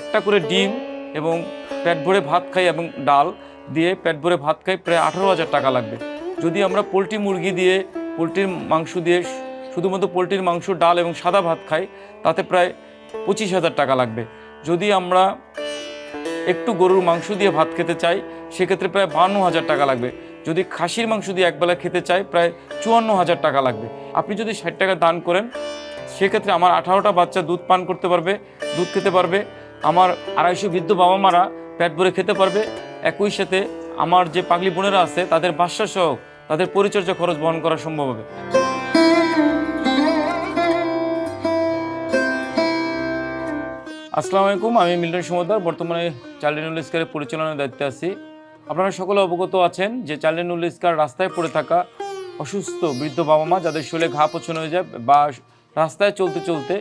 একটা করে ডিম এবং পেট ভরে ভাত খাই এবং ডাল দিয়ে পেট ভরে ভাত খাই প্রায় আঠারো হাজার টাকা লাগবে। যদি আমরা পোলট্রি মুরগি দিয়ে, পোলট্রির মাংস দিয়ে শুধুমাত্র পোলট্রির মাংস, ডাল এবং সাদা ভাত খাই, তাতে প্রায় পঁচিশ হাজার টাকা লাগবে। যদি আমরা একটু গরুর মাংস দিয়ে ভাত খেতে চাই, সেক্ষেত্রে প্রায় বান্ন হাজার টাকা লাগবে। যদি খাসির মাংস দিয়ে একবেলা খেতে চাই, প্রায় চুয়ান্ন হাজার টাকা লাগবে। আপনি যদি ষাট টাকা দান করেন, সেক্ষেত্রে আমার আঠারোটা বাচ্চা দুধ পান করতে পারবে, দুধ খেতে পারবে। আমার আড়াইশো বৃদ্ধ বাবা মারা পেট ভরে খেতে পারবে। একই সাথে আমার যে পাগলি বোনেরা আছে, তাদের বাসা সহ তাদের পরিচর্যা খরচ বহন করা সম্ভব হবে। আসসালামু আলাইকুম, আমি মিল্টন সমুদ্র বর্তমানে চাইল্ড নুল ইস্কারের পরিচালনার দায়িত্বে আছি। আপনারা সকলে অবগত আছেন যে চাইল্ড নুল ইস্কার রাস্তায় পড়ে থাকা অসুস্থ বৃদ্ধ বাবা মা, যাদের শরীরে ঘা পছন হয়ে যায় বা রাস্তায় চলতে চলতে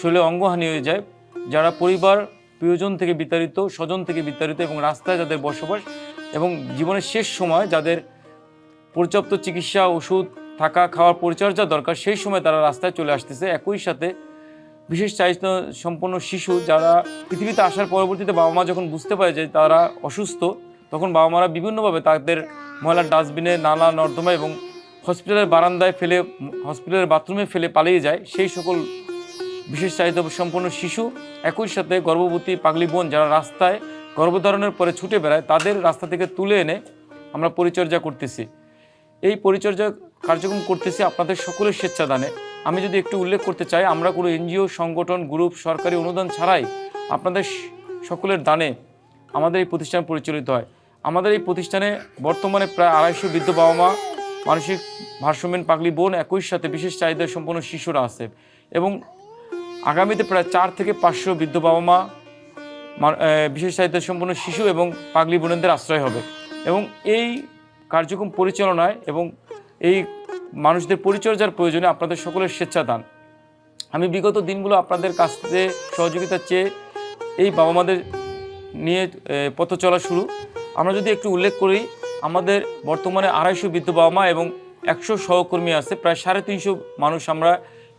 শরীরে অঙ্গহানি হয়ে যায় যারা পরিবার, প্রিয়জন থেকে বিতাড়িত, স্বজন থেকে বিতাড়িত এবং রাস্তায় যাদের বসবাস এবং জীবনের শেষ সময় যাদের পর্যাপ্ত চিকিৎসা, ওষুধ, থাকা, খাওয়ার পরিচর্যা দরকার, সেই সময় তারা রাস্তায় চলে আসতেছে। একই সাথে বিশেষ চাহিদা সম্পন্ন শিশু যারা পৃথিবীতে আসার পরবর্তীতে বাবা মা যখন বুঝতে পারে যে তারা অসুস্থ, তখন বাবা মারা বিভিন্নভাবে তাদের ময়লার ডাস্টবিনে নালা নর্দমা এবং হসপিটালের বারান্দায় ফেলে, হসপিটালের বাথরুমে ফেলে পালিয়ে যায়। সেই সকল বিশেষ চাহিদা সম্পন্ন শিশু। একই সাথে গর্ভবতী পাগলি বোন যারা রাস্তায় গর্ভধারণের পরে ছুটে বেড়ায়, তাদের রাস্তা থেকে তুলে এনে আমরা পরিচর্যা করতেছি। এই পরিচর্যা কার্যক্রম করতেছি আপনাদের সকলের স্বেচ্ছাদানে। আমি যদি একটু উল্লেখ করতে চাই, আমরা কোনো এনজিও, সংগঠন, গ্রুপ, সরকারি অনুদান ছাড়াই আপনাদের সকলের দানে আমাদের এই প্রতিষ্ঠান পরিচালিত হয়। আমাদের এই প্রতিষ্ঠানে বর্তমানে প্রায় আড়াইশো বৃদ্ধ বাবা মা মানসিক ভারসাম্যহীন পাগলি বোন একই সাথে বিশেষ চাহিদা সম্পন্ন শিশুরা আছে। এবং আগামীতে প্রায় চার থেকে পাঁচশো বৃদ্ধ বাবা মা বিশেষ চাহিদা সম্পন্ন শিশু এবং পাগলি বোনেদের আশ্রয় হবে। এবং এই কার্যক্রম পরিচালনায় এবং এই মানুষদের পরিচর্যার প্রয়োজনে আপনাদের সকলের স্বেচ্ছাদান। আমি বিগত দিনগুলো আপনাদের কাছ থেকে সহযোগিতা চেয়ে এই বাবা মাদের নিয়ে পথ চলা শুরু। আমরা যদি একটু উল্লেখ করি, আমাদের বর্তমানে আড়াইশো বৃদ্ধ বাবা মা এবং একশো সহকর্মী আছে, প্রায় সাড়ে তিনশো মানুষ আমরা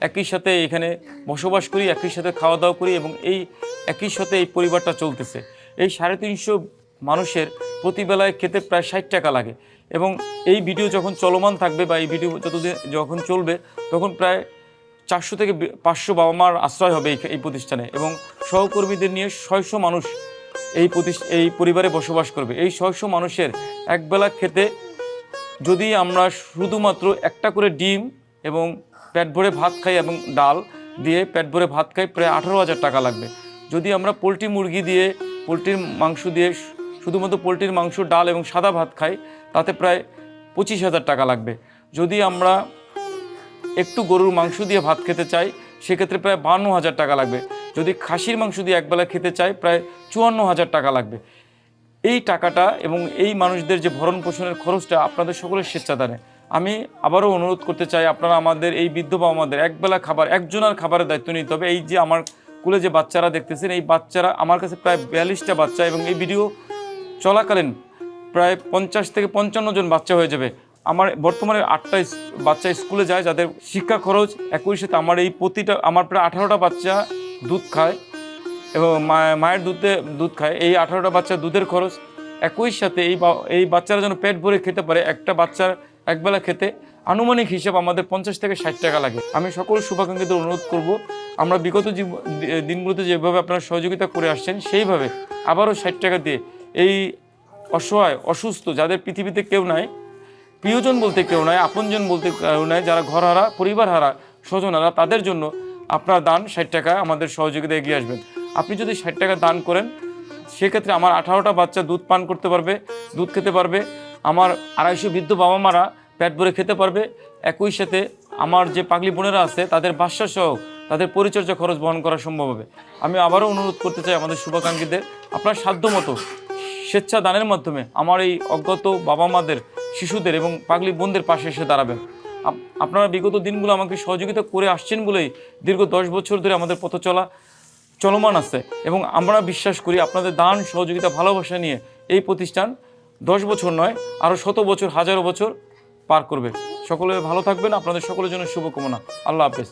একই সাথে এখানে বসবাস করি, একই সাথে খাওয়া দাওয়া করি এবং এই একই সাথে এই পরিবারটা চলতেছে। এই সাড়ে তিনশো মানুষের প্রতিবেলায় খেতে প্রায় ষাট টাকা লাগে এবং এই ভিডিও যখন চলমান থাকবে বা এই ভিডিও যতদিন যখন চলবে, তখন প্রায় চারশো থেকে পাঁচশো বাবা মার আশ্রয় হবে এই প্রতিষ্ঠানে এবং সহকর্মীদের নিয়ে ছয়শো মানুষ এই প্রতিষ্ঠা এই পরিবারে বসবাস করবে। এই ছয়শো মানুষের একবেলা খেতে যদি আমরা শুধুমাত্র একটা করে ডিম এবং পেট ভরে ভাত খাই এবং ডাল দিয়ে পেট ভরে ভাত খাই প্রায় আঠারো হাজার টাকা লাগবে। যদি আমরা পোলট্রি মুরগি দিয়ে, পোলট্রির মাংস দিয়ে শুধুমাত্র পোলট্রির মাংস, ডাল এবং সাদা ভাত খাই, তাতে প্রায় পঁচিশ হাজার টাকা লাগবে। যদি আমরা একটু গরুর মাংস দিয়ে ভাত খেতে চাই, সেক্ষেত্রে প্রায় বান্ন হাজার টাকা লাগবে। যদি খাসির মাংস দিয়ে একবেলা খেতে চাই, প্রায় চুয়ান্ন হাজার টাকা লাগবে। এই টাকাটা এবং এই মানুষদের যে ভরণ পোষণের খরচটা আপনাদের সকলের স্বেচ্ছাদানে। আমি আবারও অনুরোধ করতে চাই, আপনারা আমাদের এই বৃদ্ধ বা আমাদের একবেলা খাবার একজনের খাবারের দায়িত্ব নিতে হবে। এই যে আমার কুলে যে বাচ্চারা দেখতেছেন, এই বাচ্চারা আমার কাছে প্রায় বিয়াল্লিশটা বাচ্চা এবং এই ভিডিও চলাকালীন প্রায় পঞ্চাশ থেকে পঞ্চান্ন জন বাচ্চা হয়ে যাবে। আমার বর্তমানে আটটা বাচ্চা স্কুলে যায়, যাদের শিক্ষা খরচ একই সাথে আমার এই প্রতিটা, আমার প্রায় আঠারোটা বাচ্চা দুধ খায় এবং মায়ের দুধে দুধ খায়। এই আঠারোটা বাচ্চা দুধের খরচ একই সাথে এই এই বাচ্চারা যেন পেট ভরে খেতে পারে, একটা বাচ্চার একবেলা খেতে আনুমানিক হিসাব আমাদের পঞ্চাশ থেকে ষাট টাকা লাগে। আমি সকল শুভাকাঙ্ক্ষীদের অনুরোধ করব, আমরা বিগত দিনগুলোতে যেভাবে আপনারা সহযোগিতা করে আসছেন, সেইভাবে আবারও ষাট টাকা দিয়ে এই অসহায়, অসুস্থ, যাদের পৃথিবীতে কেউ নাই, প্রিয়জন বলতে কেউ নাই, আপনজন বলতে কেউ নাই, যারা ঘর হারা পরিবার হারা স্বজন হারা তাদের জন্য আপনার দান ষাট টাকা আমাদের সহযোগিতা এগিয়ে আসবেন। আপনি যদি ষাট টাকা দান করেন, সেক্ষেত্রে আমার আঠারোটা বাচ্চা দুধ পান করতে পারবে, দুধ খেতে পারবে। আমার আড়াইশো বৃদ্ধ বাবা মারা পেট ভরে খেতে পারবে। একই সাথে আমার যে পাগলি বোনেরা আছে, তাদের বাসা সহ তাদের পরিচর্যা খরচ বহন করা সম্ভব হবে। আমি আবারও অনুরোধ করতে চাই আমাদের শুভাকাঙ্ক্ষীদের, আপনার সাধ্য মতো স্বেচ্ছা দানের মাধ্যমে আমার এই অজ্ঞাত বাবা মাদের শিশুদের এবং পাগলি বোনদের পাশে এসে দাঁড়াবেন। আপ- আপনারা বিগত দিনগুলো আমাকে সহযোগিতা করে আসছেন বলেই দীর্ঘ দশ বছর ধরে আমাদের পথ চলা চলমান আছে এবং আমরা বিশ্বাস করি আপনাদের দান, সহযোগিতা, ভালোবাসা নিয়ে এই প্রতিষ্ঠান দশ বছর নয় আরও শত বছর, হাজারো বছর পার করবে। সকলে ভালো থাকবেন আপনাদের সকলের জন্য শুভকামনা। আল্লাহ হাফেজ।